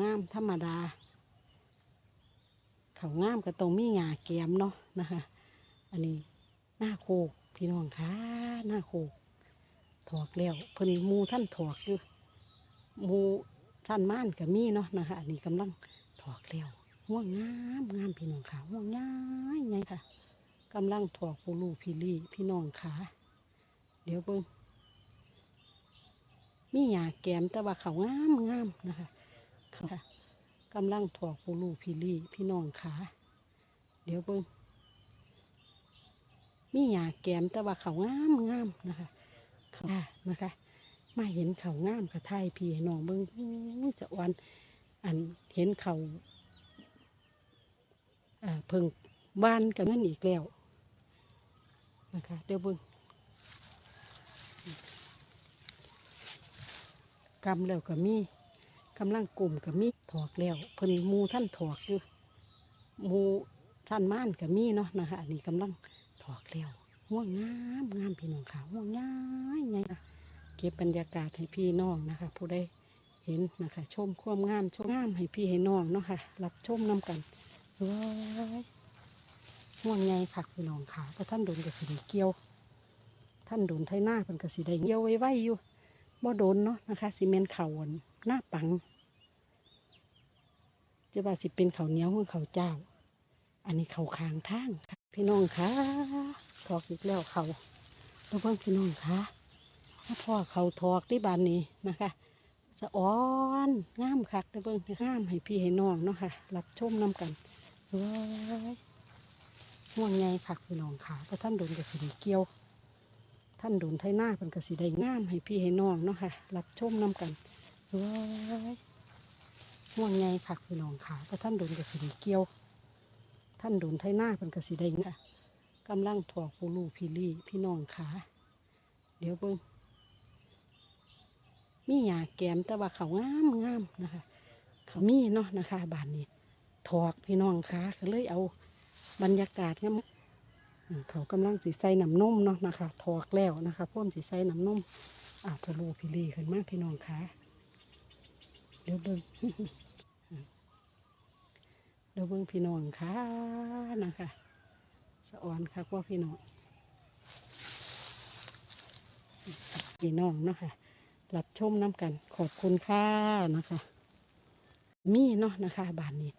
งามธรรมดาเขางามก็ต้องมีหงาแกมเนาะนะคะ อันนี้หน้าโคกพี่น้องคะหน้าโคกถอกแล้วเพิ่นมูท่านถอกอยู่มูท่านม่านกับมีเนาะนะคะ อันนี้กำลังถอกแล้วห่วงงามงามพี่น้องขาห่วงง่ายไงค่ะกำลังถอกปูลูพี่ลี่พี่น้องขาเดี๋ยวเบิ่งมีหยาแกมแต่ว่าเขางามงามนะคะ ค่ะกำลังถอกปูลูพี่ลี่ พี่น้องขาเดี๋ยวเบิ่งมีหยาแกมแต่ว่าเขางามงามนะคะค่ะนะคะ มาเห็นเขางามกระไทยพี่น้องเบิ่งจะอ่อนอันเห็นเขาอ่าเพิ่งบ้านกับนั่นอีกแล้วนะคะเดี๋ยวเบิ่งกำแล้วก็มี กำลังกลุ่มก็มีถอกแล้วเพิ่นมูท่านถอกอยู่มูท่านม่านก็มีเนาะนะคะอันนี้กำลังถอกแล้วห่วงงามงามพี่น้องค่ะห่วงง่ายไงนะเก็บบรรยากาศให้พี่น้องนะคะ ผู้ใดเห็นนะคะ ชมความงามชมงามให้พี่ให้น้องเนาะค่ะ รับชมน้กันว้ยห่วงไงค่ะพี่น้องค่ะพราะท่านโดนกระสีได้เกี่ยว ท่านโดนไทหน้าเป็นกระสีได้เกี่ยวไว้ไว้อยู่บ่โดนเนาะนะคะซีเมนต์เข่าอันหน้าปัง จะว่าสิเป็นเขาเนี้ยวหรือเขาเจ้า อันนี้เขาคางทางพี่น้องคะถอกอีกแล้วเขาแล้วเพิ่งพี่น้องคะถ้าพ่อเขาถอกที่บ้านนี้นะคะสะอ้อนงามคักแล้เพิ่งงามให้พี่ให้น้องเนาะค่ะ รับชมน้กันว้ายห่วงไงคักพี่น้องค่ะพราะท่านโดนกระสีเกี่ยว ท่านโดนไทหน้าเป็นกระสีได้งามให้พี่ให้น้องเนาะค่ะ รับชมน้กันว้าย ห่วงไงคักพี่น้องค่ะเพราท่านโดนกระสีได้เกี่ยว ท่านโดนไทหน้าเป็นกระสีได้ค่ะกำลังถอกปูลูพี่ลี่พี่น้องขาเดี๋ยวเบิ่งมีหยาแกมแต่ว่าเขางามงามนะคะ เขามีเนาะนะคะ บานนี้ถอกพี่น้องขาก็เลยเอาบรรยากาศเนี่ยเขากำลังสีใส่น้ำนมเนาะนะคะถอกแล้วนะคะพ่มสีใส่น้ำนมอาปูลูพี่ลี่ขึ้นมากพี่น้องขาเดี๋ยวเบิ่ง ดี๋ยวเบิ่งพี่น้องค่ะนะคะสะออนค่ะว่าพี่น้องพี่น้องเนาะคะรับชมน้ำกันขอบคุณค่ะนะคะ มีเนาะนะคะบ้านนี้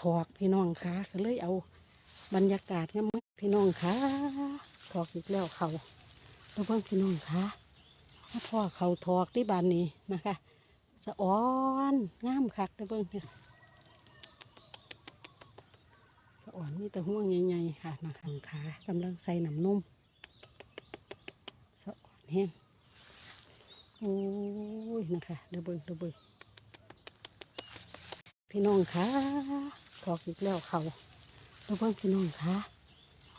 ถอกพี่น้องค่ะก็เลยเอาบรรยากาศเนี่ยพี่น้องค่ะถอกอีกแล้วเขาแล้วเบิ่งพี่น้องค่ะพ่อเขาถอกที่บ้านนี้นะคะ สะออนงามคักแล้วเบิ่งเนี่ย สะ อ่อนมีแต่ห่วงใหญ่ๆค่ะนะคะขากำลังใส่น้ำนมสะอ่อนแห้งโอ้ยนะคะเดี๋ยวเบิ่งเดี๋ยวเบิ่งพี่น้องคะถอกอีกแล้วเขาเดี๋ยวเบิ่งพี่น้องคะ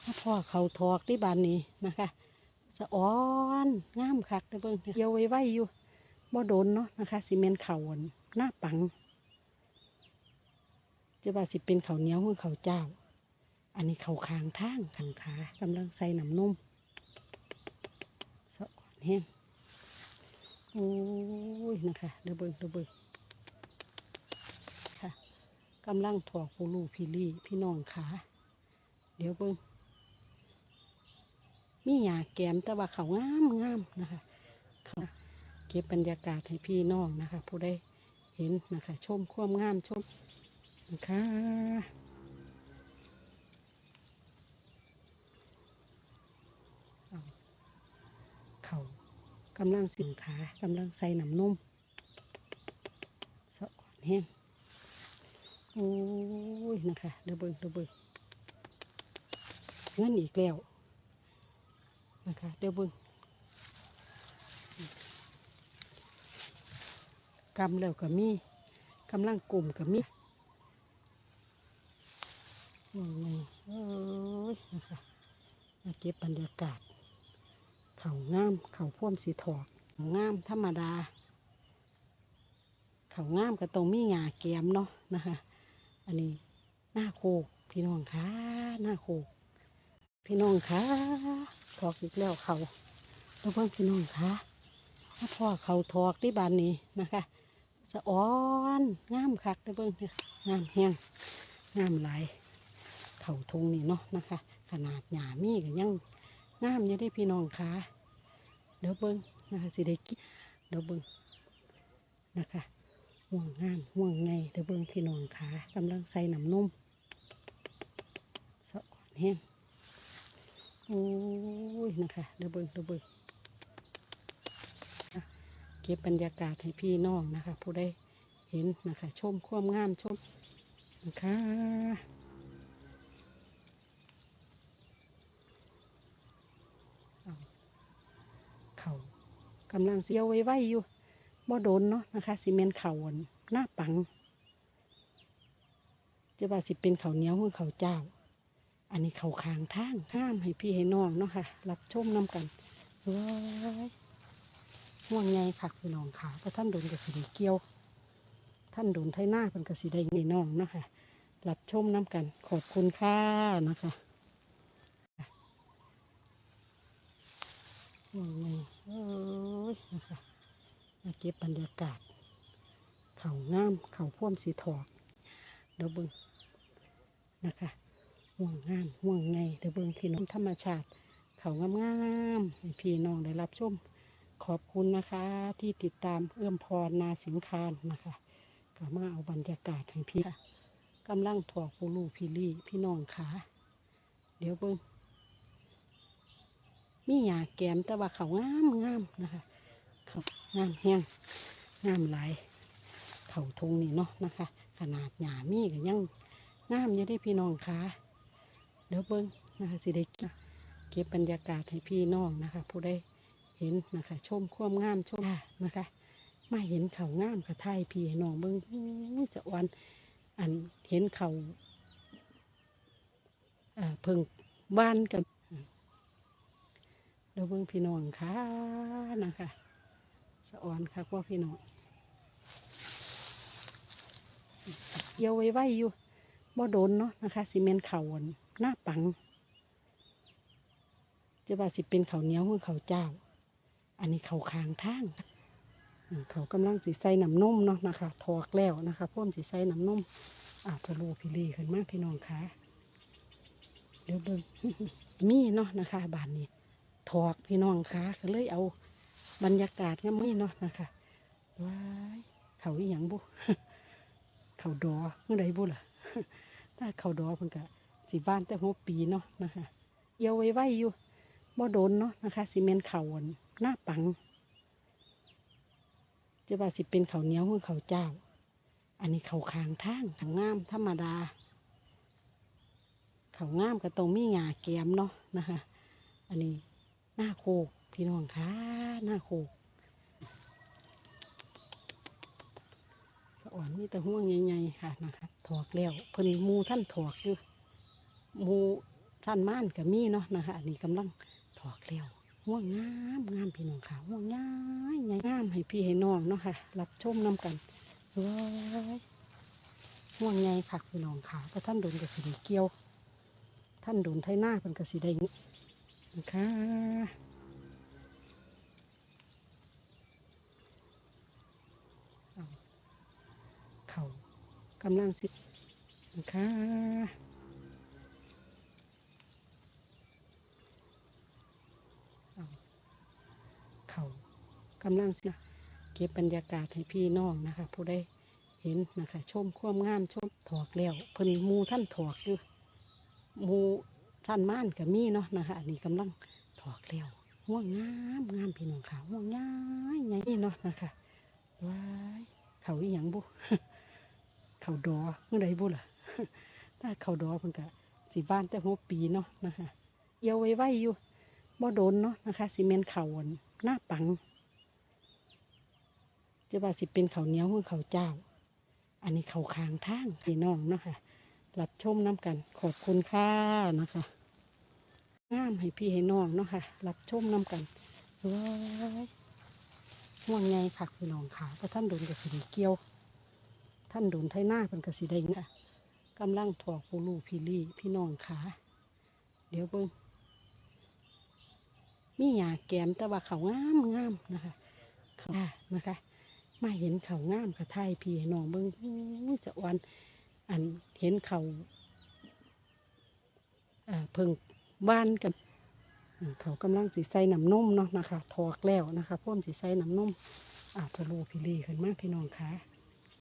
ถ้าพ่อเขาถอกที่บานนี้นะคะสะอ่อนงามคักเดี๋ยวเบิ่งเกี่ยวไว้ไว้อยู่บ่โดนเนาะนะคะซีเมนต์เข่าอันหน้าปังจะว่าสิเป็นเขาวเหนียวหรือเขาวเจ้า อันนี้เขาคางทางขางขากำลังใส่น้ำนมสะอ่อนแห้งโอ้ยนะคะเดี๋ยวเบิงเดี๋ยวเบิงค่ะกำลังถอกปูลูพี่ลี่พี่น้องขาเดี๋ยวเบิ่งมีหยาแกมแต่ว่าเขางามงามนะคะค่ะเก็บบรรยากาศให้พี่น้องนะคะ ผู้ได้เห็นนะคะ ชมความงามชมนะคะ เขา กำลังสินขากำลังใส่น้ำนมสะอ่อนแห้งโอ้ยนะคะเดี๋ยวเบิ่งเดี๋ยวเบิ่งเงินอีกแล้วนะคะเดี๋ยวเบิ่งกำแล้วก็มีกำลังกลุ่มก็มียังไงเอ้ยนะคะมาเก็บบรรยากาศ เขางาม เขาพ่วมสีถอกเขางามธรรมดา เขางามก็ต้องมีหงาแกมเนาะนะคะ อันนี้หน้าโคกพี่น้องคะหน้าโคกพี่น้องคะถอกอีกแล้วเขาแล้วเพิ่งพี่น้องคะถ้าพ่อเขาถอกที่บานนี้นะคะสะอ่อนงามคักเด้อเบิ่งเนี่ยงามแห้งงามหลายเข่าทงนี่เนาะนะคะ ขนาดหญ้ามีก็ยังงามอยู่ได้พี่น้องค่ะ เดี๋ยวเบิ่งนะคะสิได้กินเดี๋ยวเบิ่งนะคะห่วงงามห่วงไงเดี๋ยวเบิ่งพี่น้องค่ะกำลังใส่น้ำนมสะอ่อนแห้งโอ้ยนะคะเดี๋ยวเบิ่งเดี๋ยวเบิ่งเก็บบรรยากาศให้พี่น้องนะคะ ผู้ได้เห็นนะคะ ชมความงามชมนะคะเอาเขา กำลังเสียวไว้ไว้อยู่บ่โดนเนาะนะคะซีเมนต์เขาอันหน้าปังจะว่าสิเป็นเขาเนี้ยวหรือเขาเจ้า อันนี้เขาคางทางข้ามให้พี่ให้น้องเนาะค่ะ รับชมน้ำกันเว้ยห่วงไงค่ะพี่น้องขาแต่ท่านโดนกับสีเกี่ยว ท่านโดนไทหน้าเป็นกับสีได้นี่น้องเนาะคะรับชมน้ำกัน ขอบคุณค่ะนะคะห่วงไง เอ้ยนะคะมาเก็บบรรยากาศ เขางาม เขาพ่วมสีถอกเดี๋ยวเบิ้งนะคะห่วงงามห่วงไงเดี๋ยวเบิ้งพี่น้องธรรมชาติ เขางามๆพี่น้องได้รับชมขอบคุณนะคะ ที่ติดตามเอื้อมพรนาสิงคานนะคะก็มาเอาบรรยากาศให้พี่กำลังถอกปูลูพี่ลี่พี่น้องขาเดี๋ยวเบิ้ง มีหยาแกมแต่ว่าเขางามงามนะคะเขางามแห้งงามหลายเขาทงนี่เนาะนะคะ ขนาดหยามีก็ยังงามอยู่ได้พี่น้องขาเดี๋ยวเบิ้งนะคะสิได้เก็บบรรยากาศให้พี่น้องนะคะ ผู้ได้เห็นนะคะ ชมความงามชมนะคะมาเห็นเขางามกับไทยพี่น้องเบิ้งจะอ่อนอันเห็นเขาเอ่อเพิ่งบ้านกัน เดี๋ยวเบิ้งพี่น้องค่ะนะคะสะอ่อนค่ะพวกพี่น้องเกี่ยวไว้ไว้อยู่บ่โดนเนาะนะคะซีเมนต์เขาอันหน้าปังจะว่าสิเป็นเขาเนี้ยวหรือเขาเจ้า อันนี้เขาคางทาง เขากำลังสีใส่น้ำนมเนาะนะคะถอกแล้วนะคะพ่วมสีใส่น้ำนมอ่าพะโลพิลีขึ้นมากพี่น้องคะเดี๋ยวเบิ่งมีเนาะนะคะ บานนี้ ถอกพี่น้องคะก็เลยเอาบรรยากาศก็มีเนาะนะคะว้ายเขาอีหยังบุเขาดอเมื่อไรบุล่ะ ถ้าเขาดอเพิ่นกะสีบ้านแต่หัวปีเนาะนะคะเอียวไว้ไว้อยู่บ่โดนเนาะนะคะซีเมนต์เขาอันหน้าปังจะว่าสิเป็นเขาเหนียวหรือเขาเจ้า อันนี้เขาคางทางเขางามธรรมดา เขางามก็ต้องมีหงาแกมเนาะนะคะ อันนี้ หน้าโคกพี่น้องคะหน้าโคกสะอ่อนมีแต่ห่วงใหญ่ๆค่ะนะคะถอกแล้วเพิ่นมูท่านถอกอยู่มูท่านม่านกับมีเนาะนะคะอันนี้กำลังถอกเลี้ยวห่วงงามงามพี่น้องค่ะห่วงง่ายง่ายงามให้พี่ให้น้องเนาะค่ะ รับชมน้ำกันเว้ยห่วงไงค่ะพี่น้องค่ะแต่ท่านโดนกับสีเกี่ยว ท่านโดนไทหน้าเป็นกับสีได้ ค่ะเขากำลังสินะคะเขากำลังสิเก็บบรรยากาศให้พี่น้องนะคะ ผู้ได้เห็นนะคะ ชมความงามชมถอกแล้วเพิ่นมูท่านถอกอยู่มู ท่านม่านกับมีเนาะนะคะอันนี้กำลังถอกแล้วห่วงงามงามพี่น้องค่ะห่วงง่ายไงนี่เนาะนะคะว้ายเขาอีหยังบุเขาดอเมื่อไรบุล่ะถ้าเขาดอเพิ่นกะสีบ้านแต่หัวปีเนาะนะคะเอียวไว้ไว้อยู่บ่โดนเนาะนะคะซีเมนต์เขาอันหน้าปังจะว่าสิเป็นเขาเนี้ยวหรือเขาเจ้า อันนี้เขาคางทางพี่น้องเนาะคะรับชมน้ำกันขอบคุณค่ะนะคะ งามให้พี่ให้น้องเนาะค่ะ รับชมน้ำกันว้ายห่วงไงค่ะพี่น้องค่ะแต่ท่านโดนกับสีเกี่ยว ท่านโดนไทหน้าเป็นกับสีได้ค่ะกำลังถอกปูลูพี่ลี่พี่น้องค่ะ เดี๋ยวเบิ้งมีหยาแกมแต่ว่าเขางามงามนะคะค่ะนะคะ มาเห็นเขางามค่ะไทยพี่ให้น้องเบิ่งอู้ยจะอ่อนอันเห็นเข่าเพิ่ง บ้านกันอ่าเขากำลังสีใส่น้ำนมเนาะนะคะถอกแล้วนะคะพ่วมสีใส่น้ำนมอ่าพะโลพิลีขึ้นมากพี่น้องค่ะ